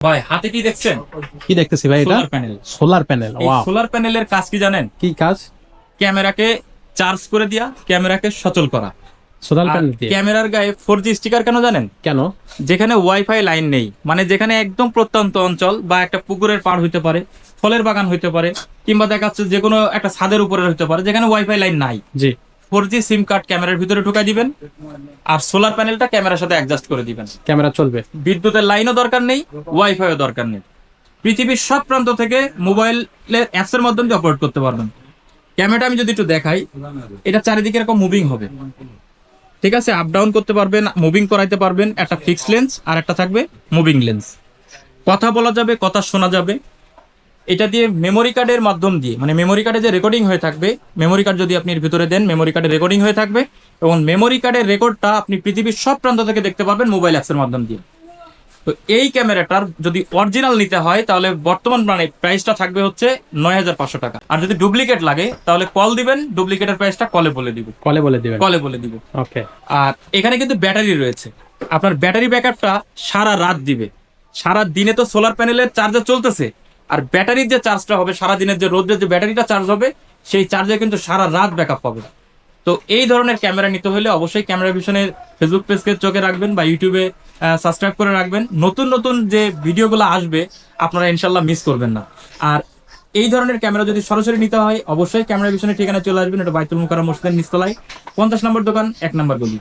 ভাই হাতে কি দেখছেন? কি দেখতেছি ভাই এটা? Solar panel solar panel solar প্যানেলের কাজ কি জানেন? কি কাজ? ক্যামেরাকে চার্জ করে দিয়া ক্যামেরাকে সচল করা। সোলার প্যানেল ক্যামেরার গায়ে ফোর জি স্টিকার কেন জানেন? কেন? যেখানে ওয়াইফাই লাইন নেই। মানে যেখানে একদম প্রত্যন্ত অঞ্চল বা একটা পুকুরের পাড় হইতে পারে ফলের বাগান হইতে পারে কিংবা দেখা যাচ্ছে যে কোনো একটা ছাদের উপরে হইতে পারে যেখানে ওয়াইফাই লাইন নাই। জি। ফোর জি সিম কার্ড ক্যামেরার ভিতরে ঢুকাই দিবেন আর সোলার প্যানেলটা ক্যামেরার সাথে অ্যাডজাস্ট করে দিবেন। ক্যামেরা চলবে। বিদ্যুতের লাইনও দরকার নেই ওয়াইফাইও দরকার নেই। পৃথিবীর সব প্রান্ত থেকে মোবাইলের অ্যাপসের মাধ্যমে অপারেট করতে পারবেন। ক্যামেরাটা আমি যদি একটু দেখাই এটা চারিদিকে এরকম মুভিং হবে। ঠিক আছে? আপ ডাউন করতে পারবেন মুভিং করাইতে পারবেন একটা ফিক্সড লেন্স আর একটা থাকবে মুভিং লেন্স কথা বলা যাবে কথা শোনা যাবে। এটা দিয়ে মেমোরি কার্ডের মাধ্যম দিয়ে মানে মেমোরি কার্ডে যে রেকর্ডিং হয়ে থাকবে মেমোরি কার্ড যদি আপনি এর ভিতরে দেন মেমোরি কার্ডে রেকর্ডিং হয়ে থাকবে এবং মেমোরি কার্ডের রেকর্ডটা আপনি পৃথিবীর সব প্রান্ত থেকে দেখতে পারবেন মোবাইল অ্যাপসের মাধ্যম দিয়ে। তো এই ক্যামেরাটার যদি অরিজিনাল নিতে হয় তাহলে বর্তমান মানে প্রাইসটা থাকবে হচ্ছে নয় হাজার পাঁচশো টাকা। আর যদি ডুপ্লিকেট লাগে তাহলে কল দিবেন ডুপ্লিকেটের প্রাইসটা কলে বলে দিব কলে বলে দিবেন। কলে বলে দিব ওকে আর এখানে কিন্তু ব্যাটারি রয়েছে। আপনার ব্যাটারি ব্যাকআপটা সারা রাত দিবে। সারা দিনে তো সোলার প্যানেলের চার্জার চলতেছে। আর ব্যাটারির যে চার্জটা হবে সারা দিনের যে রোদ্রের যে ব্যাটারিটা চার্জ হবে, সেই চার্জে কিন্তু সারা রাত ব্যাকআপ পাবে তো এই ধরনের ক্যামেরা নিতে হলে অবশ্যই ক্যামেরা ভিশনের ফেসবুক পেজকে চোখে রাখবেন বা ইউটিউবে সাবস্ক্রাইব করে রাখবেন। নতুন নতুন যে ভিডিওগুলো আসবে, আপনারা ইনশাল্লাহ মিস করবেন না। আর এই ধরনের ক্যামেরা যদি সরাসরি নিতে হয়, অবশ্যই ক্যামেরা ভিশনের ঠিকানা চলে আসবেন। এটা বাইতুল মুকাররম মসজিদের নিচতলায়। পঞ্চাশ নম্বর দোকান, এক নম্বর গলি।